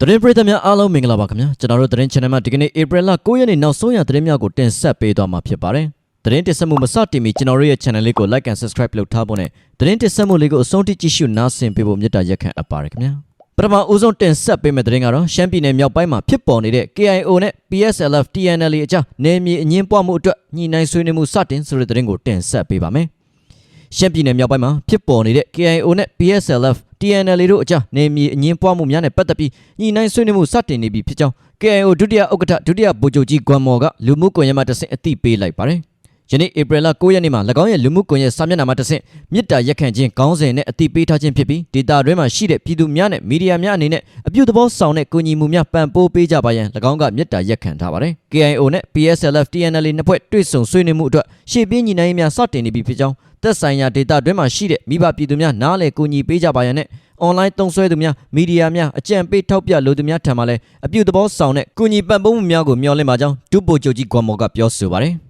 သတင်းပရိသတ်များအားလုံးမင်္ဂလာပါခင်ဗျာကျွန်တော်တို့သတင်း channel မှာဒီကနေ့ April လ9ရက်နေ့နောက်ဆုံးရသတင်းများကိုတင်ဆက်ပေးသွားမှာဖြစ်ပါတယ်သတင်းတင်ဆက်မှုမစတင်မီကျွန်တော်တို့ရဲ့ channel လေးကို like and subscribe လုပ်ထားဖို့နဲ့သတင်းတင်ဆက်မှုလေးကိုအဆုံးထိကြည့်ရှုနားဆင်ပေးဖို့မေတ္တာရက်ခံအပ်ပါတယ်ခင်ဗျာပထမဦးဆုံးတင်ဆက်ပေးမယ့်သတင်းကတော့ရှမ်းပြည်နယ်မြောက်ပိုင်းမှာဖြစ်ပေါ်နေတဲ့ KIO နဲ့ PSLF TNL အကြားနယ်မြေအငင်းပွားမှုအတွက်ညှိနှိုင်းဆွေးနွေးမှုစတင်ဆိုတဲ့သတင်းကိုတင်ဆက်ပေးပါမယ်ရှမ်းပြည်နယ်မြောက်ပိုင်းမှာဖြစ်ပေါ်နေတဲ့ KIO နဲ့ PSLF TNL တို့အကြားနေမြေအငင်းပွားမှုများနဲ့ပတ်သက်ပြီးညှိနှိုင်းဆွေးနွေးမှုစတင်နေပြီဖြစ်ကြောင်း KIO ဒုတိယဥက္ကဋ္ဌဒုတိယဗိုလ်ချုပ်ကြီးဂွမ်မော်ကလူမှုကွန်ရက်မှာတဆင့်အသိပေးလိုက်ပါတယ်။ ယနေ့ဧပြီလ9ရက်နေ့မှာ၎င်းရဲ့လူမှုကွန်ရက်စာမျက်နှာမှာတဆင့်မြစ်တာရက်ခံခြင်းခေါင်းစဉ်နဲ့အသိပေးထားခြင်းဖြစ်ပြီးဒေတာတွင်းမှာရှိတဲ့ပြည်သူများနဲ့မီဒီယာများအနေနဲ့အပြုသဘောဆောင်တဲ့ကူညီမှုများပံ့ပိုးပေးကြပါရန်၎င်းကမြစ်တာရက်ခံထားပါတယ်။ KIO နဲ့ PSLF TNL နှစ်ဖွဲ့တွေ့ဆုံဆွေးနွေးမှုအတွက်ရှေ့ပြေးညီနိုင်ရေးများစတင်နေပြီဖြစ်ကြောင်းသက်ဆိုင်ရာဒေတာတွင်းမှာရှိတဲ့မိဘပြည်သူများနားလည်ကူညီပေးကြပါရန်နဲ့ online သုံးစွဲသူများမီဒီယာများအကြံပေးထောက်ပြလိုသူများထံမှလည်းအပြုသဘောဆောင်တဲ့ကုညီပံ့ပိုးမှုများကိုမျှော်လင့်ပါကြောင်းဒုဗိုလ်ချုပ်ကြီးကွန်မော်ကပြောဆိုပါတယ်။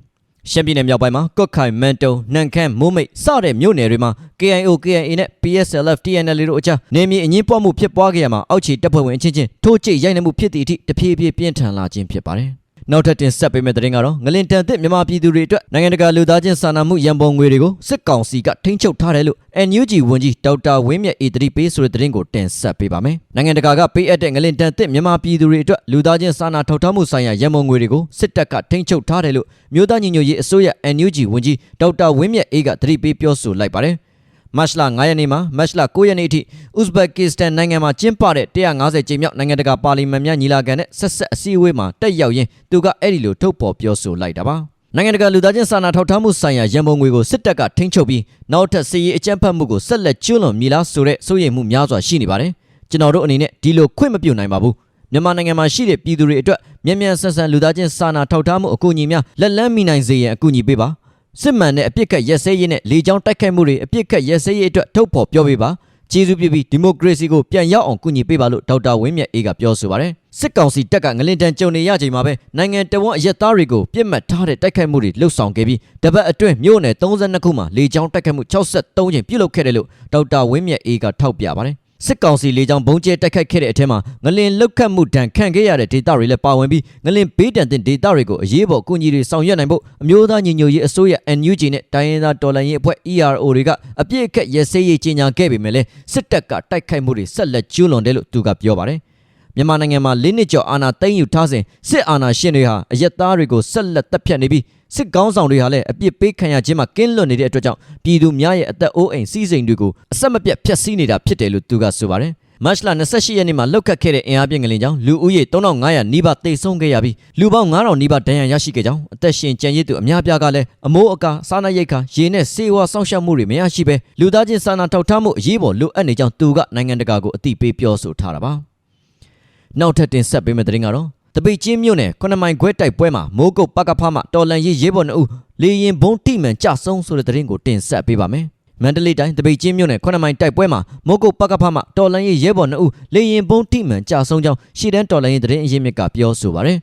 ရှမ်းပြည်နယ်မြောက်ပိုင်းမှာကော့ခိုင်မန်တုံနန်ခမ်းမိုးမိတ်စတဲ့မြို့နယ်တွေမှာ KIO KIA နဲ့ PSLF TNL တို့အကြားနေမြေအငင်းပွားမှုဖြစ်ပွားခဲ့ရမှာအောက်ခြေတပ်ဖွဲ့ဝင်အချင်းချင်းထိုးကျိတ်ရိုက်နှက်မှုဖြစ်သည့်အထိတဖြည်းဖြည်းပြင်းထန်လာခြင်းဖြစ်ပါတယ်။ နောက်ထပ်တင်ဆက်ပေးမယ့်သတင်းကတော့ငလင်တန်သစ်မြန်မာပြည်သူတွေအတွက်နိုင်ငံတကာလူသားချင်းစာနာမှုရန်ပုံငွေတွေကိုစစ်ကောင်စီကထိန်းချုပ်ထားတယ်လို့ NUG ဝန်ကြီးဒေါက်တာဝင်းမြတ်အေတရီပေးဆိုတဲ့သတင်းကိုတင်ဆက်ပေးပါမယ်။နိုင်ငံတကာကပေးအပ်တဲ့ငလင်တန်သစ်မြန်မာပြည်သူတွေအတွက်လူသားချင်းစာနာထောက်ထားမှုဆိုင်ရာရန်ပုံငွေတွေကိုစစ်တပ်ကထိန်းချုပ်ထားတယ်လို့မြို့သားညီညွတ်ရေးအစိုးရ NUG ဝန်ကြီးဒေါက်တာဝင်းမြတ်အေးကသတိပေးပြောဆိုလိုက်ပါတယ်။ မတ်လ9ရက်နေ့မှာမတ်လ9ရက်နေ့အထိဥဇဘက်ကစ္စတန်နိုင်ငံမှာကျင်းပတဲ့150ကြိမ်မြောက်နိုင်ငံတကာပါလီမန်များညီလာခံနဲ့ဆက်ဆက်အစည်းအဝေးမှာတက်ရောက်ရင်းသူကအဲ့ဒီလိုထုတ်ဖော်ပြောဆိုလိုက်တာပါနိုင်ငံတကာလူသားချင်းစာနာထောက်ထားမှုဆိုင်ရာရန်ပုံငွေကိုစစ်တပ်ကထိန်းချုပ်ပြီးနောက်ထပ်စီးရီအကြမ်းဖက်မှုကိုဆက်လက်ကျွလွန်မြည်လားဆိုတဲ့စိုးရိမ်မှုများစွာရှိနေပါတယ်ကျွန်တော်တို့အနေနဲ့ဒီလိုခွင့်မပြုနိုင်ပါဘူးမြန်မာနိုင်ငံမှာရှိတဲ့ပြည်သူတွေအတွက်မြန်မြန်ဆန်ဆန်လူသားချင်းစာနာထောက်ထားမှုအကူအညီများလက်လန်းမိနိုင်စေရန်အကူအညီပေးပါ စစ်မှန်တဲ့အပြစ်ခတ်ရက်စဲရေးနဲ့လေကြောင်းတိုက်ခိုက်မှုတွေအပြစ်ခတ်ရက်စဲရေးအတွက်ထုတ်ဖော်ပြောပေးပါကျေးဇူးပြုပြီးဒီမိုကရေစီကိုပြန်ရောက်အောင်ကူညီပေးပါလို့ဒေါက်တာဝင်းမြတ်အေးကပြောဆိုပါတယ်စစ်ကောင်စီတပ်ကငလင်တန်ကြုံနေရချိန်မှာပဲနိုင်ငံတော်ဝန်အရက်သားတွေကိုပြစ်မှတ်ထားတဲ့တိုက်ခိုက်မှုတွေလှုပ်ဆောင်ခဲ့ပြီးတပတ်အတွင်းမြို့နယ်32ခုမှာလေကြောင်းတိုက်ခိုက်မှု63ကြိမ်ပြုလုပ်ခဲ့တယ်လို့ဒေါက်တာဝင်းမြတ်အေးကထောက်ပြပါတယ် စစ်ကောင်စီလေကြောင်းဘုံကျဲတိုက်ခိုက်ခဲ့တဲ့အထက်မှာငလင်လောက်ခတ်မှုဒဏ်ခံခဲ့ရတဲ့ဒေသတွေလည်းပါဝင်ပြီးငလင်ဘေးတန်တဲ့ဒေသတွေကိုအရေးပေါ်ကူညီတွေဆောင်ရွက်နိုင်ဖို့အမျိုးသားညီညွတ်ရေးအစိုးရ NUG နဲ့တိုင်းရင်းသားတော်လှန်ရေးအဖွဲ့ ERO တွေကအပြည့်အခက်ရစဲရေးကြီးညာခဲ့ပေမဲ့လည်းစစ်တပ်ကတိုက်ခိုက်မှုတွေဆက်လက်ကျူးလွန်တယ်လို့သူကပြောပါတယ်မြန်မာနိုင်ငံမှာလေးနှစ်ကျော်အာဏာသိမ်းယူထားစဉ်စစ်အာဏာရှင်တွေဟာအရက်သားတွေကိုဆက်လက်တပ်ဖြတ်နေပြီး စစ်ကောင်းဆောင်တွေဟာလည်းအပြစ်ပေးခံရခြင်းမှာကင်းလွတ်နေတဲ့အတွက်ကြောင့်ပြည်သူများရဲ့အသက်အိုးအိမ်စီးစိမ်တွေကိုအဆက်မပြတ်ဖျက်ဆီးနေတာဖြစ်တယ်လို့သူကဆိုပါတယ်မတ်လ28ရက်နေ့မှာလောက်ခတ်ခဲ့တဲ့အင်အားပြင်းကလေးကြောင့်လူဦးရေ3500နီးပါးတိတ်ဆုံးခဲ့ရပြီးလူပေါင်း9000နီးပါးဒဏ်ရာရရှိခဲ့ကြောင်းအသက်ရှင်ကျန်ရည်သူအများပြားကလည်းအမိုးအကာစားနပ်ရိက္ခာရေနဲ့ဆေးဝါးစောင့်ရှောက်မှုတွေမရရှိဘဲလူသားချင်းစာနာထောက်ထားမှုအရေးပေါ်လိုအပ်နေကြောင်းသူကနိုင်ငံတကာကိုအသိပေးပြောဆိုထားတာပါနောက်ထပ်တင်ဆက်ပေးမယ့်သတင်းကတော့ တပိတ်ချင်းမြို့နယ်ခုနမိုင်ခွဲတိုက်ပွဲမှာမိုးကုတ်ပကဖမှတော်လန်ရေးရေးပေါ်နှုတ်လေရင်ဘုံတိမှန်ကြဆုံးဆိုတဲ့သတင်းကိုတင်ဆက်ပေးပါမယ်မန္တလေးတိုင်းတပိတ်ချင်းမြို့နယ်ခုနမိုင်တိုက်ပွဲမှာမိုးကုတ်ပကဖမှတော်လန်ရေးရဲဘော်နှုတ်လေရင်ဘုံတိမှန်ကြဆုံးကြောင်းရှီတန်းတော်လန်ရေးသတင်းအရင်းမြစ်ကပြောဆိုပါရယ်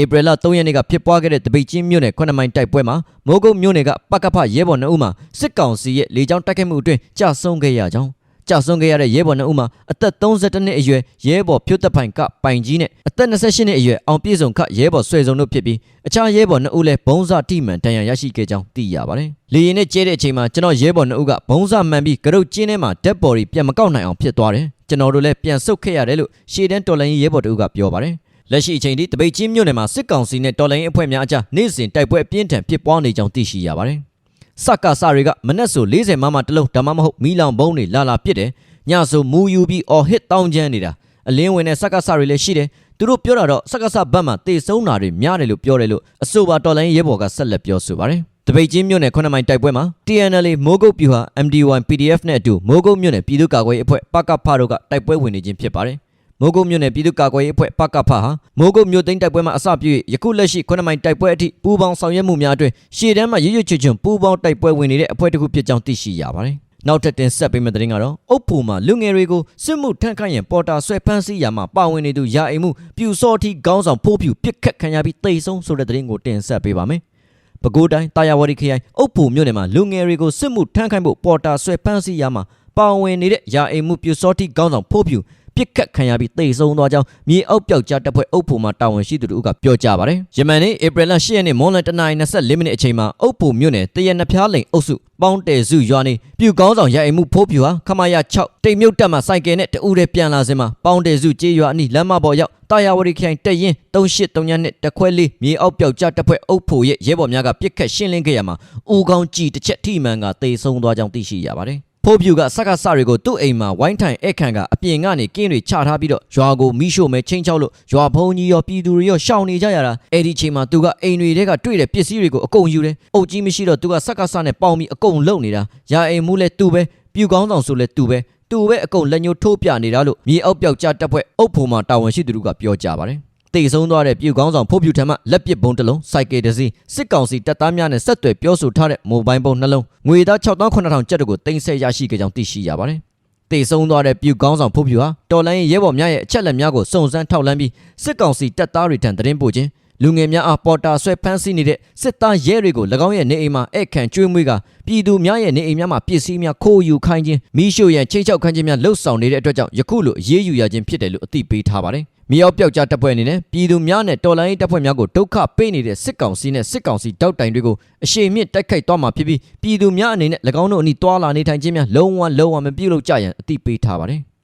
ဧပြီလ3ရက်နေ့ကဖြစ်ပွားခဲ့တဲ့တပိတ်ချင်းမြို့နယ်ခုနမိုင်တိုက်ပွဲမှာမိုးကုတ်မြို့နယ်ကပကဖရဲဘော်နှုတ်မှာစစ်ကောင်စီရဲ့လေကြောင်းတိုက်ခိုက်မှုအတွင်းကြဆုံးခဲ့ရကြောင်း ကြာဆုံးခဲ့ရတဲ့ရဲဘော်နှစ်ဦးမှာအသက်32နှစ်အရွယ်ရဲဘော်ဖြုတ်သက်ပိုင်ကပိုင်ကြီးနဲ့အသက်28နှစ်အရွယ်အောင်ပြည့်စုံခရဲဘော်ဆွေစုံတို့ဖြစ်ပြီးအခြားရဲဘော်နှစ်ဦးလည်းဘုံစတိမှန်တန်ရာရရှိခဲ့ကြောင်းသိရပါတယ်။လေရင်နဲ့ကျဲတဲ့အချိန်မှာကျွန်တော်ရဲဘော်နှစ်ဦးကဘုံစမှန်ပြီးကရုတ်ကျင်းထဲမှာဓာတ်ပေါ်ကြီးပြန်မကောက်နိုင်အောင်ဖြစ်သွားတယ်။ကျွန်တော်တို့လည်းပြန်ဆုတ်ခဲ့ရတယ်လို့ရှေ့တန်းတော်လိုင်းရဲဘော်တို့ကပြောပါတယ်။လက်ရှိအချိန်ထိတပိတ်ချင်းမြို့နယ်မှာစစ်ကောင်စီနဲ့တော်လိုင်းအဖွဲ့များအကြားနေ့စဉ်တိုက်ပွဲအပြင်းထန်ဖြစ်ပွားနေကြောင်းသိရှိရပါတယ်။ စက္ကစတွေကမနက်ဆို40မမတလုံးဒါမှမဟုတ်မီလောင်ဘုံတွေလာလာပစ်တယ်ညဆိုမူယူပြီးအော်ဟစ်တောင်းကျမ်းနေတာအလင်းဝင်တဲ့စက္ကစတွေလည်းရှိတယ်သူတို့ပြောတာတော့စက္ကစဘက်မှာတေဆုံးတာတွေများတယ်လို့ပြောတယ်လို့အဆိုပါတော်လိုင်းရဲဘော်ကဆက်လက်ပြောဆိုပါတယ်တပိတ်ချင်းမြို့နယ်9မိုင်တိုက်ပွဲမှာ TNL မိုးကုတ်ပြူဟာ MD1 PDF နဲ့အတူမိုးကုတ်မြို့နယ်ပြည်သူ့ကာကွယ်ရေးအဖွဲ့ပကဖတို့ကတိုက်ပွဲဝင်နေခြင်းဖြစ်ပါတယ် မိုးကုတ်မြို့နယ်ပြည်သူ့ကာကွယ်ရေးအဖွဲ့ပကဖဟာမိုးကုတ်မြို့သိမ်းတိုက်ပွဲမှာအစပြု၍ယခုလက်ရှိ9မိုင်တိုက်ပွဲအထိပူးပေါင်းဆောင်ရွက်မှုများအတွင်းရှေ့တန်းမှာရွရွချွချွပူးပေါင်းတိုက်ပွဲဝင်နေတဲ့အဖွဲ့တစ်ခုဖြစ်ကြောင်းသိရှိရပါတယ်နောက်ထပ်တင်ဆက်ပေးမယ့်သတင်းကတော့အုပ်ဖို့မှာလူငယ်တွေကိုစစ်မှုထမ်းခိုင်းရင်ပေါ်တာဆွဲဖမ်းဆီးရမှာပါဝင်နေသူရာအိမ်မှုပြူစောတိခေါင်းဆောင်ဖိုးပြူပြစ်ခတ်ခံရပြီးတိတ်ဆုံးဆိုတဲ့သတင်းကိုတင်ဆက်ပေးပါမယ်။ပဲခူးတိုင်းတာယာဝတီခရိုင်အုပ်ဖို့မြို့နယ်မှာလူငယ်တွေကိုစစ်မှုထမ်းခိုင်းဖို့ပေါ်တာဆွဲဖမ်းဆီးရမှာပါဝင်နေတဲ့ရာအိမ်မှုပြူစောတိခေါင်းဆောင်ဖိုးပြူ ပြစ်ခတ်ခံရပြီးသေဆုံးသွားကြောင်းမြေအောက်ပျောက်ကြားတပ်ဖွဲ့အုပ်ဖို့မှတာဝန်ရှိသူတို့ကပြောကြားပါတယ်ယမန်နေ့ဧပြီလ10ရက်နေ့မွန်လတနင်္လာ24မိနစ်အချိန်မှာအုပ်ဖို့မြို့နယ်တရနဖျားလိန်အုပ်စုပေါင်းတယ်စုရွာနေပြူကောင်းဆောင်ရအိမ်မှုဖိုးပြူဟာခမရ6တိမ်မြုပ်တက်မှစိုက်ကယ်နဲ့တူးတဲ့ပြန်လာစင်မှာပေါင်းတယ်စုကြေးရွာအနီးလမ်းမပေါ်ရောက်တာယာဝတီခိုင်တက်ရင်3839နဲ့တခွဲလေးမြေအောက်ပျောက်ကြားတပ်ဖွဲ့အုပ်ဖို့ရဲ့ရဲဘော်များကပြစ်ခတ်ရှင်းလင်းခဲ့ရမှာဦးကောင်းကြည်တစ်ချက်ထိမှန်ကသေဆုံးသွားကြောင်းသိရှိရပါတယ် ဖိုးပြူကစက္ကစတွေကိုသူ့အိမ်မှာဝိုင်းထိုင်အခန့်ကအပြင်ကနေကင်းတွေချထားပြီးတော့ရွာကိုမိရှို့မဲချင်းချောက်လို့ရွာဖုံကြီးရောပြည်သူတွေရောရှောင်နေကြရတာအဲ့ဒီချိန်မှာသူကအိမ်တွေထဲကတွေ့တဲ့ပစ္စည်းတွေကိုအကုန်ယူတယ်အုပ်ကြီးမရှိတော့သူကစက္ကစနဲ့ပေါင်ပြီးအကုန်လုံနေတာရာအိမ်မူလဲသူပဲပြူကောင်းဆောင်ဆိုလဲသူပဲသူပဲအကုန်လက်ညှိုးထိုးပြနေတာလို့မြေအောက်ပြောက်ကြတပ်ဖွဲ့အုပ်ဖို့မှာတာဝန်ရှိသူတို့ကပြောကြပါတယ် တေဆုံးသွားတဲ့ပြူကောင်းဆောင်ဖို့ပြူထံမှလက်ပစ်ဘုံတစ်လုံးစိုက်ကယ်တစ်စီးစစ်ကောင်စီတပ်သားများနဲ့ဆက်သွယ်ပြောဆိုထားတဲ့မိုဘိုင်းဖုန်းနှလုံးငွေသား6,900ကျပ်တို့ကိုတင်ဆက်ရရှိခဲ့ကြောင်းသိရှိရပါတယ်။တေဆုံးသွားတဲ့ပြူကောင်းဆောင်ဖို့ပြူဟာတော်လိုင်းရဲဘော်များရဲ့အချက်လက်များကိုစုံစမ်းထောက်လှမ်းပြီးစစ်ကောင်စီတပ်သားတွေထံသတင်းပို့ခြင်း လူငယ်များအားပေါ်တာဆွဲဖမ်းဆီးနေတဲ့စစ်သားရဲတွေကို၎င်းရဲ့နေအိမ်မှာအဲ့ခံကျွေးမွေးကပြည်သူများရဲ့နေအိမ်များမှာပစ္စည်းများခိုးယူခိုင်းခြင်းမိရှုရန်ချိတ်ချောက်ခိုင်းခြင်းများလှုပ်ဆောင်နေတဲ့အတွက်ကြောင့်ယခုလိုအရေးယူရခြင်းဖြစ်တယ်လို့အသိပေးထားပါတယ်။မြေအောက်ပြောက်ကြားတပ်ဖွဲ့အနေနဲ့ပြည်သူများနဲ့တော်လိုင်းရေးတပ်ဖွဲ့များကိုဒုက္ခပေးနေတဲ့စစ်ကောင်စီနဲ့စစ်ကောင်စီတောက်တိုင်တွေကိုအရှိန်မြင့်တိုက်ခိုက်သွားမှာဖြစ်ပြီးပြည်သူများအနေနဲ့၎င်းတို့အနီးတွာလာနေထိုင်ခြင်းများလုံးဝလုံးဝမပြုလုပ်ကြရန်အသိပေးထားပါတယ်။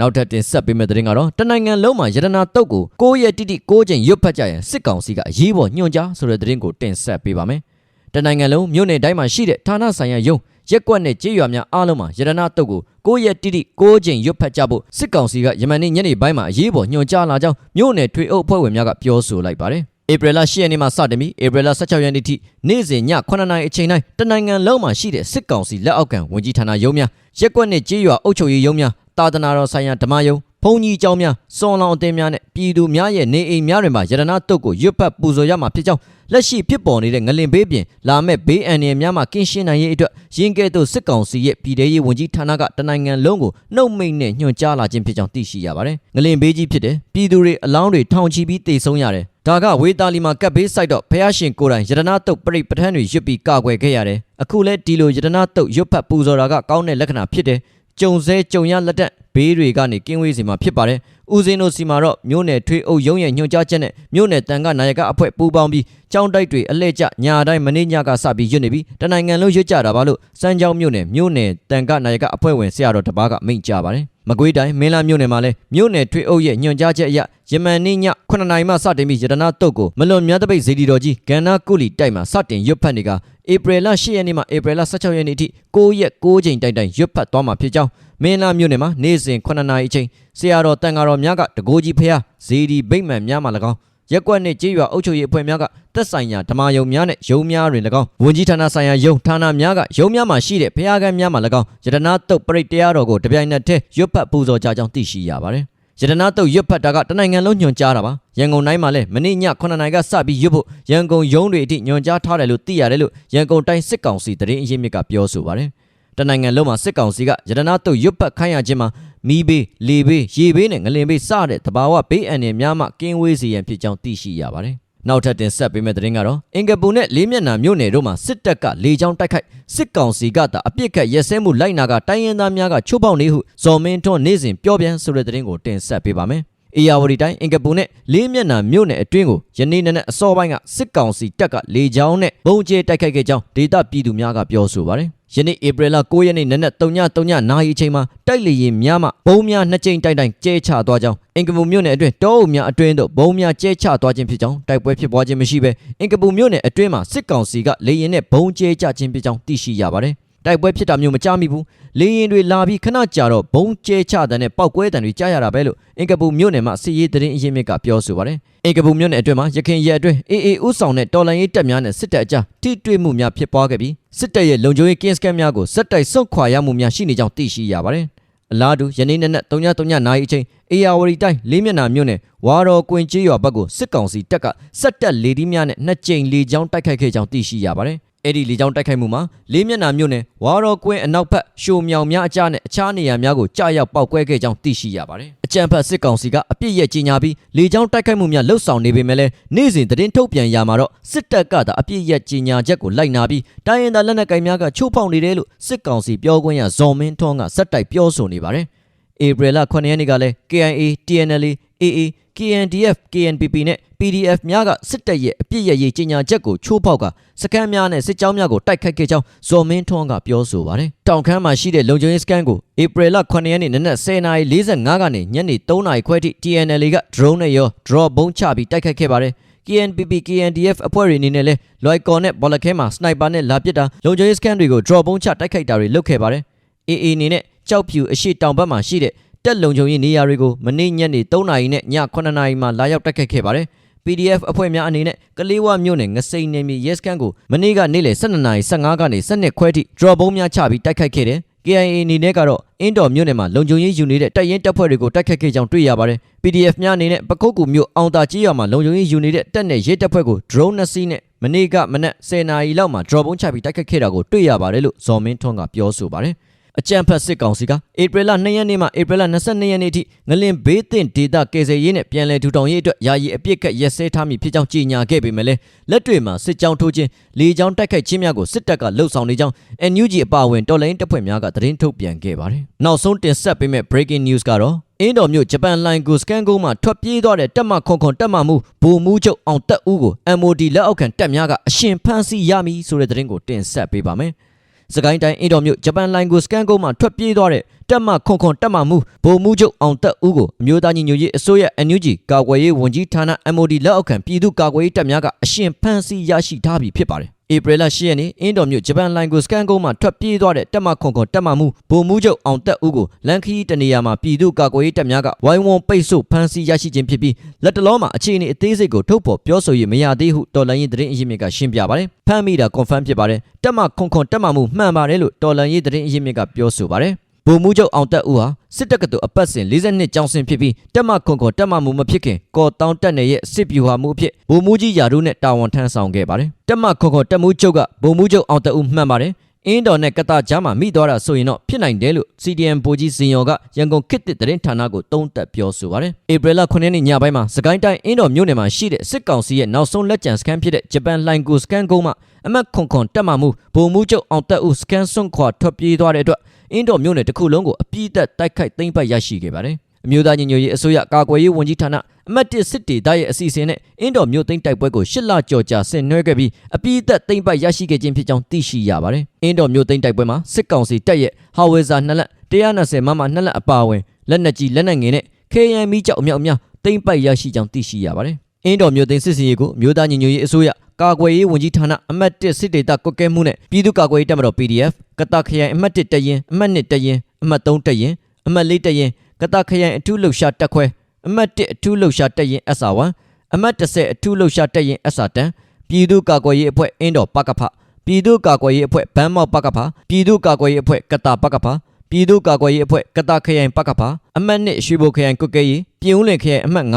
နောက်ထပ်တင်ဆက်ပေးမယ့်သတင်းကတော့တနိုင်ငံလုံးမှာရတနာတုတ်ကို6ရက်တိတိ6ချိန်ရွတ်ဖတ်ကြရန်စစ်ကောင်စီကအရေးပေါ်ညွှန်ကြားဆိုတဲ့သတင်းကိုတင်ဆက်ပေးပါမယ်။တနိုင်ငံလုံးမြို့နယ်တိုင်းမှာရှိတဲ့ဌာနဆိုင်ရာယုံရက်ကွက်နဲ့ကြေးရွာများအားလုံးမှာရတနာတုတ်ကို6ရက်တိတိ6ချိန်ရွတ်ဖတ်ကြဖို့စစ်ကောင်စီကယမန်နေ့ညနေပိုင်းမှာအရေးပေါ်ညွှန်ကြားလာကြောင်းမြို့နယ်ထွေအုပ်အဖွဲ့ဝင်များကပြောဆိုလိုက်ပါတယ်။ဧပြီလ10ရက်နေ့မှစတင်ပြီးဧပြီလ16ရက်နေ့ထိနေ့စဉ်ည9:00နာရီအချိန်တိုင်းတနိုင်ငံလုံးမှာရှိတဲ့စစ်ကောင်စီလက်အောက်ခံဝန်ကြီးဌာနရုံးများရက်ကွက်နဲ့ကြေးရွာအုပ်ချုပ်ရေးရုံးများ သာသနာတော်ဆိုင်ရာဓမ္မယုံဘုန်းကြီးကျောင်းများစွန်လောင်အသင်းများနဲ့ပြည်သူများရဲ့နေအိမ်များတွင်မှာယတနာတုတ်ကိုရွတ်ပတ်ပူဇော်ရမှာဖြစ်ကြောင်းလက်ရှိဖြစ်ပေါ်နေတဲ့ငလင်ဘေးပြင်လာမဲ့ဘေးအန္တရာယ်များမှာကင်းရှင်းနိုင်ရေးအတွက်ရင်းကဲ့သို့စစ်ကောင်စီရဲ့ပြည်ထရေးဝန်ကြီးဌာနကတနိုင်ငံလုံးကိုနှုတ်မိတ်နဲ့ညွှန်ကြားလာခြင်းဖြစ်ကြောင်းသိရှိရပါတယ်။ငလင်ဘေးကြီးဖြစ်တဲ့ပြည်သူတွေအလောင်းတွေထောင်ချီပြီးတိတ်ဆုံးရတယ်။ဒါကဝေတာလီမှာကပ်ဘေးဆိုင်တော့ဘုရားရှင်ကိုယ်တိုင်ယတနာတုတ်ပြိပဋ္ဌာန်းတွေရွတ်ပြီးကာကွယ်ခဲ့ရတယ်။အခုလဲဒီလိုယတနာတုတ်ရွတ်ဖတ်ပူဇော်တာကကောင်းတဲ့လက္ခဏာဖြစ်တယ်။ ကြုံစဲကြုံရလက်တက်ဘေးတွေကနေကင်းဝေးစီမှာဖြစ်ပါတယ်။ဦးစင်းတို့စီမှာတော့မြို့နယ်ထွေးအုပ်ရုံးရဲ့ညွှန်ကြားချက်နဲ့မြို့နယ်တန်ခနာယကအဖွဲ့ပူးပေါင်းပြီးကြောင်းတိုက်တွေအလှည့်ကျညာတိုင်းမနေ့ညကစပြီးရွတ်နေပြီးတနိုင်ငံလုံးရွတ်ကြတာပါလို့စမ်းကြောင်းမြို့နယ်မြို့နယ်တန်ခနာယကအဖွဲ့ဝင်ဆရာတော်တပားကမိန့်ကြားပါတယ်။ မကွေးတိုင်းမင်းလာမြို့နယ်မှာလည်းမြို့နယ်ထွေးအုပ်ရဲ့ညွှန်ကြားချက်အရယမန်နေ့ည9နာရီမှစတင်ပြီးရတနာတုတ်ကိုမလွန်မြတ်တပိတ်ဇေဒီတော်ကြီးဂန္နာကုလီတိုက်မှာစတင်ရွတ်ဖတ်နေကဧပြီလ10ရက်နေ့မှဧပြီလ16ရက်နေ့ထိ9ရက်9ချိန်တိုင်တိုင်ရွတ်ဖတ်သွားမှာဖြစ်ကြောင်းမင်းလာမြို့နယ်မှာနေ့စဉ်9နာရီအချိန်ဆရာတော်တန်ဃာတော်များကတကိုးကြီးဖះဇေဒီဗိမ့်မှန်များမှာ၎င်း ရက်ကွက်နှင့်ကြေးရွာအုပ်ချုပ်ရေးအဖွဲ့များကသက်ဆိုင်ရာဓမ္မယုံများနဲ့ယုံများတွင်၎င်းဝန်ကြီးဌာနဆိုင်ရာယုံဌာနများကယုံများမှာရှိတဲ့ဖះကန်းများမှာ၎င်းယတနာတုတ်ပရိတ်တရားတော်ကိုတပြိုင်နက်တည်းရွတ်ဖတ်ပူဇော်ကြကြောင်းသိရှိရပါတယ်။ယတနာတုတ်ရွတ်ဖတ်တာကတနိုင်ငံလုံးညွှန်ကြားတာပါ။ရန်ကုန်တိုင်းမှာလည်းမနေ့ည9နာရီကစပြီးရွတ်ဖို့ရန်ကုန်ယုံတွေအထိညွှန်ကြားထားတယ်လို့သိရတယ်လို့ရန်ကုန်တိုင်းစစ်ကောင်စီတရင်အရေးမြစ်ကပြောဆိုပါတယ်။တနိုင်ငံလုံးမှာစစ်ကောင်စီကယတနာတုတ်ရွတ်ဖတ်ခိုင်းရခြင်းမှာ မီးဘေးလေဘေးရေဘေးနဲ့ငလင်ဘေးစတဲ့တဘာဝဘေးအန္တရာယ်များမှကင်းဝေးစေရန်ဖြစ်ကြောင်းသိရှိရပါတယ်။နောက်ထပ်တင်ဆက်ပေးမယ့်သတင်းကတော့အင်္ဂပူနဲ့လေးမျက်နှာမြို့နယ်တို့မှာစစ်တပ်ကလေကြောင်းတိုက်ခိုက်စစ်ကောင်စီကသာအပြစ်ခတ်ရက်စဲမှုလိုက်နာကတိုင်းရင်းသားများကချိုးပေါက်နေဟုဇော်မင်းထွန်းနေ့စဉ်ပြောပြန်ဆိုတဲ့သတင်းကိုတင်ဆက်ပေးပါမယ်။အေယာဝတီတိုင်းအင်္ဂပူနဲ့လေးမျက်နှာမြို့နယ်အတွင်းကိုယနေ့နေ့အစောပိုင်းကစစ်ကောင်စီတပ်ကလေကြောင်းနဲ့ဘုံကျဲတိုက်ခိုက်ခဲ့ကြောင်းဒေသပြည်သူများကပြောဆိုပါတယ်။ ယနေ့ဧပြီလ9ရက်နေ့နနက်3:00နာရီအချိန်မှာတိုက်လေရင်များမှဘုံများနှစ်ကြိမ်တိုက်တိုင်ကျဲချသွားကြောင်းအင်္ဂပူမြို့နယ်အတွင်းတောအုပ်များအတွင်းသို့ဘုံများကျဲချသွားခြင်းဖြစ်ကြောင်းတိုက်ပွဲဖြစ်ပွားခြင်းမရှိဘဲအင်္ဂပူမြို့နယ်အတွင်းမှာစစ်ကောင်စီကလေရင်နဲ့ဘုံကျဲချခြင်းဖြစ်ကြောင်းသိရှိရပါတယ်။ တိုက်ပွဲဖြစ်တာမျိုးမကြားမိဘူးလေရင်တွေလာပြီးခဏကြာတော့ဘုံကျဲချတဲ့နဲ့ပောက်ကွဲတံတွေကြားရတာပဲလို့အင်္ဂပူမြို့နယ်မှာစစ်ရေးတရင်အရင်မြစ်ကပြောဆိုပါတယ်အင်္ဂပူမြို့နယ်အတွင်းမှာရခိုင်ရဲအတွင်းအေအေဥဆောင်တဲ့တော်လန်ရေးတပ်များနဲ့စစ်တပ်အကြားထိတွေ့မှုများဖြစ်ပွားခဲ့ပြီးစစ်တပ်ရဲ့လုံခြုံရေးကင်းစကန်များကိုစက်တိုက်ဆုတ်ခွာရမှုများရှိနေကြောင်းသိရှိရပါတယ်အလားတူယနေ့နေ့နဲ့3:00နာရီအချိန်အေယာဝတီတိုင်းလေးမျက်နှာမြို့နယ်ဝါတော်ကွင်ကျေးရွာဘက်ကိုစစ်ကောင်စီတပ်ကစက်တက်လေဒီများနဲ့နှစ်ကြိမ်လေကြောင်းတိုက်ခိုက်ခဲ့ကြောင်းသိရှိရပါတယ် အဲ့ဒီလေကြောင်းတိုက်ခိုက်မှုမှာလေးမျက်နှာမြို့နယ်ဝါတော်ကွင်းအနောက်ဘက်ရှိုမြောင်များအကြားနဲ့အခြားနေရာများကိုကြာရောက်ပောက်ကွဲခဲ့ကြောင်းသိရှိရပါတယ်။အကြံဖတ်စစ်ကောင်စီကအပြစ်ရဲ့ကြီးညာပြီးလေကြောင်းတိုက်ခိုက်မှုများလှုပ်ဆောင်နေပေမဲ့လည်းနေ့စဉ်သတင်းထုတ်ပြန်ရမှာတော့စစ်တပ်ကသာအပြစ်ရဲ့ကြီးညာချက်ကိုလိုက်နာပြီးတိုင်းရင်းသားလက်နက်ကိုင်များကချိုးဖောက်နေတယ်လို့စစ်ကောင်စီပြောခွင့်ရဇော်မင်းထွန်းကစက်တိုက်ပြောဆိုနေပါတယ်။ဧပြီလ9ရက်နေ့ကလည်း KIA, TNLA, AA, KNDF, KNPP နဲ့ PDF များကစစ်တပ်ရဲ့အပြစ်ရရေးကြေညာချက်ကိုချိုးဖောက်ကစကန်များနဲ့စစ်ကြောင်းများကိုတိုက်ခိုက်ခဲ့ကြောင်းဇော်မင်းထွန်းကပြောဆိုပါတယ်။တောင်ခမ်းမှာရှိတဲ့လုံခြုံရေးစကန်ကိုဧပြီလ9ရက်နေ့နနက်10:45ကနေညနေ3:00ခွဲထိ TNLA က drone နဲ့ရော drop ဘုံချပြီးတိုက်ခိုက်ခဲ့ပါတယ်။ KNPP KNDF အဖွဲ့တွေအနေနဲ့လဲလွိုက်ကော်နဲ့ဘောလခဲမှာစနိုက်ပါနဲ့လာပစ်တာလုံခြုံရေးစကန်တွေကို drop ဘုံချတိုက်ခိုက်တာတွေလုပ်ခဲ့ပါတယ်။ AA အနေနဲ့ကြောက်ဖြူအရှိတောင်ဘက်မှာရှိတဲ့တက်လုံခြုံရေးနေရာတွေကိုမနေ့ညနေ3နာရီနဲ့ည9နာရီမှာလာရောက်တိုက်ခိုက်ခဲ့ပါတယ်။ PDF အဖွဲ့များအနေနဲ့ကလေးဝမြို့နယ်ငစိန်နယ်မြေရဲစခန်းကိုမနေ့ကနေ့လယ်12နာရီ15ကနေ12ခွဲထိ drop ဘုံများချပြီးတိုက်ခိုက်ခဲ့တယ်။ KIA အနေနဲ့ကတော့အင်းတော်မြို့နယ်မှာလုံခြုံရေးယူနေတဲ့တပ်ရင်းတပ်ဖွဲ့တွေကိုတိုက်ခိုက်ခဲ့ကြောင်းတွေ့ရပါတယ်။ PDF များအနေနဲ့ပခုတ်ကူမြို့အောင်တာကြီးရွာမှာလုံခြုံရေးယူနေတဲ့တပ်နဲ့ရဲတပ်ဖွဲ့ကို drone နှစ်စီးနဲ့မနေ့ကမနက်10နာရီလောက်မှာ drop ဘုံချပြီးတိုက်ခိုက်ခဲ့တာကိုတွေ့ရပါတယ်လို့ဇော်မင်းထွန်းကပြောဆိုပါတယ်။ အကြံဖတ်စစ်ကောင်စီကဧပြီလ2ရက်နေ့မှဧပြီလ22ရက်နေ့ထိငလင်ဘေးသင့်ဒေသကယ်ဆယ်ရေးနဲ့ပြည်내ထူထောင်ရေးအတွက်ယာယီအပြစ်ကတ်ရက်စဲထားမည်ဖြစ်ကြောင်းကြေညာခဲ့ပေမဲ့လည်းလက်တွေ့မှာစစ်ကြောင်းထိုးခြင်းလေကြောင်းတိုက်ခိုက်ခြင်းများကိုစစ်တပ်ကလှုပ်ဆောင်နေကြောင်း NUG အပါအဝင်တော်လိုင်းတပ်ဖွဲ့များကသတင်းထုတ်ပြန်ခဲ့ပါတယ်။နောက်ဆုံးတင်ဆက်ပေးမဲ့ breaking news ကတော့အင်းတော်မြို့ဂျပန်လိုင်ကိုစကန်ကုန်းမှာထွက်ပြေးသွားတဲ့တပ်မခွန်ခွန်တပ်မမှုဗိုလ်မှူးချုပ်အောင်တက်ဦးကို MOD လက်အောက်ခံတပ်များကအရှင်ဖမ်းဆီးရမည်ဆိုတဲ့သတင်းကိုတင်ဆက်ပေးပါမယ်။ စကိုင်းတိုင်းအင်းတော်မြို့ဂျပန်လိုင်ကိုစကန်ကုန်းမှာထွက်ပြေးသွားတဲ့တပ်မခွန်ခွန်တပ်မမှုဗိုလ်မှူးချုပ်အောင်တက်ဦးကိုအမျိုးသားညီညွတ်ရေးအစိုးရ NUG ကာကွယ်ရေးဝန်ကြီးဌာန MOD လက်အောက်ခံပြည်သူ့ကာကွယ်ရေးတပ်များကအရှင်ဖမ်းဆီးရရှိထားပြီဖြစ်ပါတယ် ဧပြီလ10ရက်နေ့အင်းတော်မြို့ဂျပန်လိုင်ကိုစကန်ကုန်းမှာထွက်ပြေးသွားတဲ့တပ်မခွန်ခွန်တပ်မမှုဗိုလ်မှူးချုပ်အောင်တက်ဦးကိုလန်ခီတနေရာမှာပြည်သူ့ကာကွယ်ရေးတပ်များကဝိုင်းဝန်းပိတ်ဆို့ဖမ်းဆီးရရှိခြင်းဖြစ်ပြီးလက်တလုံးမှာအခြေအနေအသေးစိတ်ကိုထုတ်ဖော်ပြောဆိုရမရသေးဟုတော်လိုင်းရေးသတင်းအရင်းမြစ်ကရှင်းပြပါတယ်ဖမ်းမိတာ confirm ဖြစ်ပါတယ်တပ်မခွန်ခွန်တပ်မမှုမှန်ပါတယ်လို့တော်လိုင်းရေးသတင်းအရင်းမြစ်ကပြောဆိုပါတယ် ဗိုလ်မှူးချုပ်အောင်တက်ဦးဟာစစ်တပ်ကတူအပတ်စဉ်42ကျောင်းစင်ဖြစ်ပြီးတက်မခွန်ခွန်တက်မမှုမဖြစ်ခင်ကော်တောင်းတက်နယ်ရဲ့စစ်ဗျူဟာမှုအဖြစ်ဗိုလ်မှူးကြီးယာတို့နဲ့တာဝန်ထမ်းဆောင်ခဲ့ပါတယ်တက်မခွန်ခွန်တက်မှုချုပ်ကဗိုလ်မှူးချုပ်အောင်တက်ဦးမှန်ပါတယ်အင်းတော်နဲ့ကတကြားမှာမိသွားတာဆိုရင်တော့ဖြစ်နိုင်တယ်လို့ CDM ဗိုလ်ကြီးစင်ရော်ကရန်ကုန်ခေတ်သစ်သတင်းဌာနကိုတုံးသက်ပြောဆိုပါတယ်။ဧပြီလ9ရက်နေ့ညပိုင်းမှာစကိုင်းတိုင်းအင်းတော်မြို့နယ်မှာရှိတဲ့စစ်ကောင်စီရဲ့နောက်ဆုံးလက်ကျန်စခန်းဖြစ်တဲ့ဂျပန်လိုင်ကိုစကန်ကုန်းမှာအမတ်ခွန်ခွန်တက်မှမှုဗိုလ်မှူးချုပ်အောင်တက်ဦးစကန်စွန့်ခွာထွက်ပြေးသွားတဲ့အတွက် အင်းတော်မြို့နယ်တစ်ခုလုံးကိုအပြည့်သက်တိုက်ခိုက်သိမ်းပိုက်ရရှိခဲ့ပါတယ်။အမျိုးသားညီညွတ်ရေးအစိုးရကာကွယ်ရေးဝန်ကြီးဌာနအမတ်တစ်စစ်တေသားရဲ့အစီအစဉ်နဲ့အင်းတော်မြို့သိမ်းတိုက်ပွဲကိုရှစ်လကြော်ကြာဆင်နွှဲခဲ့ပြီးအပြည့်သက်သိမ်းပိုက်ရရှိခဲ့ခြင်းဖြစ်ကြောင်းသိရှိရပါတယ်။အင်းတော်မြို့သိမ်းတိုက်ပွဲမှာစစ်ကောင်စီတပ်ရဲ့ဟာဝေဇာနှစ်လက်120မမနှစ်လက်အပါအဝင်လက်နက်ကြီးလက်နက်ငယ်နဲ့ KM မီကြောက်အမြောက်အများသိမ်းပိုက်ရရှိကြောင်းသိရှိရပါတယ်။အင်းတော်မြို့သိမ်းစစ်စင်ရေးကိုမြို့သားညီညွတ်ရေးအစိုးရ ကာကွယ်ရေးဝန်ကြီးဌာနအမတ်1စစ်ဒေသကွက်ကဲမှုနဲ့ပြည်သူ့ကာကွယ်ရေးတပ်မတော် PDF ကတခရိုင်အမတ်1တရင်အမတ်2တရင်အမတ်3တရင်အမတ်4တရင်ကတခရိုင်အထူးလှုပ်ရှားတက်ခွဲအမတ်1အထူးလှုပ်ရှားတက်ရင် SR1 အမတ်30အထူးလှုပ်ရှားတက်ရင် SR10 ပြည်သူ့ကာကွယ်ရေးအဖွဲ့အင်းတော်ပကဖပြည်သူ့ကာကွယ်ရေးအဖွဲ့ဘမ်းမောက်ပကဖပြည်သူ့ကာကွယ်ရေးအဖွဲ့ကတာပကဖပြည်သူ့ကာကွယ်ရေးအဖွဲ့ကတာခရိုင်ပကဖအမတ်1ရွှေဘိုခရိုင်ကုတ်ကဲရေးပြည်ဦးလွင်ခရိုင်အမတ်909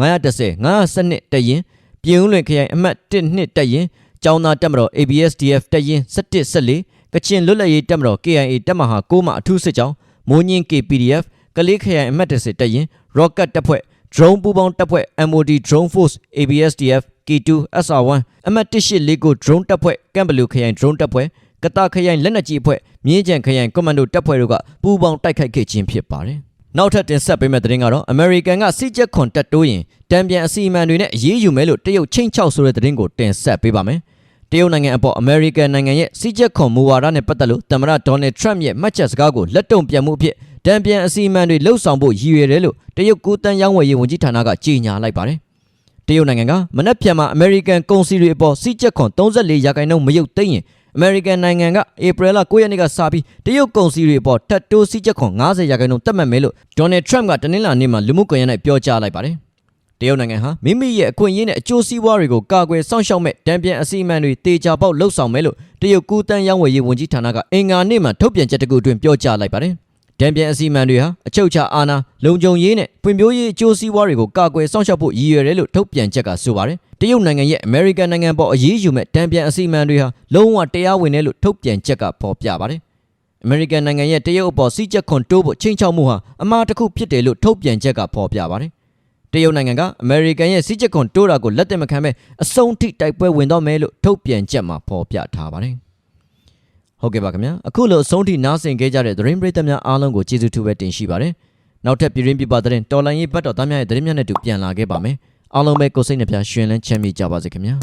910 912တက်ရင် ပြည်ဦးလွင်ခရိုင်အမတ်1နှစ်တက်ရင်ကျောင်းသားတက်မတော် ABSDF တက်ရင်17 14ကချင်လွတ်လပ်ရေးတက်မတော် KIA တက်မဟာ6မှအထူးစစ်ကြောင်းမိုးညင်း KPDF ကလေးခရိုင်အမတ်30တက်ရင် Rocket တပ်ဖွဲ့ drone ပူပေါင်းတပ်ဖွဲ့ MOD drone force ABSDF K2 SR1 အမတ်184 drone တပ်ဖွဲ့ကမ်ဘလူခရိုင် drone တပ်ဖွဲ့ကတာခရိုင်လက်နက်ကြီးအဖွဲ့မြင်းကြံခရိုင်ကွန်မန်ဒိုတပ်ဖွဲ့တို့ကပူးပေါင်းတိုက်ခိုက်ခဲ့ခြင်းဖြစ်ပါတယ်။ နောက်ထပ်တင်ဆက်ပေးမယ့်သတင်းကတော့ American ကစစ်ချက်ခွန်တက်တိုးရင်တံပြန်အစီအမံတွေနဲ့အရေးယူမယ်လို့တရုတ်ချင်းချောက်ဆိုတဲ့သတင်းကိုတင်ဆက်ပေးပါမယ်။တရုတ်နိုင်ငံအပေါ် American နိုင်ငံရဲ့စစ်ချက်ခွန်မူဝါဒနဲ့ပတ်သက်လို့သမ္မတ Donald Trump ရဲ့မှတ်ချက်စကားကိုလက်တုံ့ပြန်မှုအဖြစ်တံပြန်အစီအမံတွေလှုပ်ဆောင်ဖို့ရည်ရွယ်တယ်လို့တရုတ်ကိုတန်းရောင်းဝယ်ရေးဝန်ကြီးဌာနကကြေညာလိုက်ပါတယ်။တရုတ်နိုင်ငံကမနက်ဖြန်မှာ American ကုန်စည်တွေအပေါ်စီးကျက်ခွန်34ရာခိုင်နှုန်းမရုပ်သိမ်းရင် American နိုင်ငံကဧပြီလ9ရက်နေ့ကစပြီးတရုတ်ကုန်စည်တွေအပေါ်ထပ်တိုးစီးကျက်ခွန်90ရာခိုင်နှုန်းတက်မှတ်မယ်လို့ Donald Trump ကတနင်္လာနေ့မှာလူမှုကွန်ရက်နဲ့ပြောကြားလိုက်ပါတယ်။တရုတ်နိုင်ငံဟာမိမိရဲ့အခွင့်အရေးနဲ့အကျိုးစီးပွားတွေကိုကာကွယ်စောင့်ရှောက်မဲ့တံပြန်အစီအမံတွေတေချာပေါက်လှုပ်ဆောင်မယ်လို့တရုတ်ကူးတန်းရောင်းဝယ်ရေးဝန်ကြီးဌာနကအင်္ဂါနေ့မှာထုတ်ပြန်ချက်တစ်ခုအတွင်းပြောကြားလိုက်ပါတယ်။တံပြန်အစီအမံတွေဟာအချုပ်ချာအာဏာလုံခြုံရေးနဲ့ဖွံ့ဖြိုးရေးအကျိုးစီးပွားတွေကိုကာကွယ်စောင့်ရှောက်ဖို့ရည်ရွယ်တယ်လို့ထုတ်ပြန်ချက်ကဆိုပါတယ်။ တရုတ်နိုင်ငံရဲ့ American နိုင်ငံပေါ်အရေးယူမဲ့တံပြန်အစီအမံတွေဟာလုံးဝတရားဝင်တယ်လို့ထုတ်ပြန်ချက်ကဖော်ပြပါတယ်။ American နိုင်ငံရဲ့တရုတ်အပေါ်စီးချက်ခွန်တိုးဖို့ချိန်ချောက်မှုဟာအမှားတစ်ခုဖြစ်တယ်လို့ထုတ်ပြန်ချက်ကဖော်ပြပါတယ်။တရုတ်နိုင်ငံက American ရဲ့စီးချက်ခွန်တိုးတာကိုလက်သက်မခံဘဲအဆုံးထိတိုက်ပွဲဝင်တော့မယ်လို့ထုတ်ပြန်ချက်မှာဖော်ပြထားပါတယ်။ဟုတ်ကဲ့ပါခင်ဗျာအခုလိုအဆုံးထိနားဆင်ခဲ့ကြတဲ့သတင်းပရိသတ်များအားလုံးကိုကျေးဇူးထူးပဲတင်ရှိပါတယ်။နောက်ထပ်ပြည်ရင်းပြပသတင်းတော်လိုင်းရေးဘတ်တော်သားများရဲ့သတင်းများနဲ့တူပြန်လာခဲ့ပါမယ် အားလုံးပဲကိုယ်စိတ်နှပြရှင်လန်းချမ်းမြေ့ကြပါစေခင်ဗျာ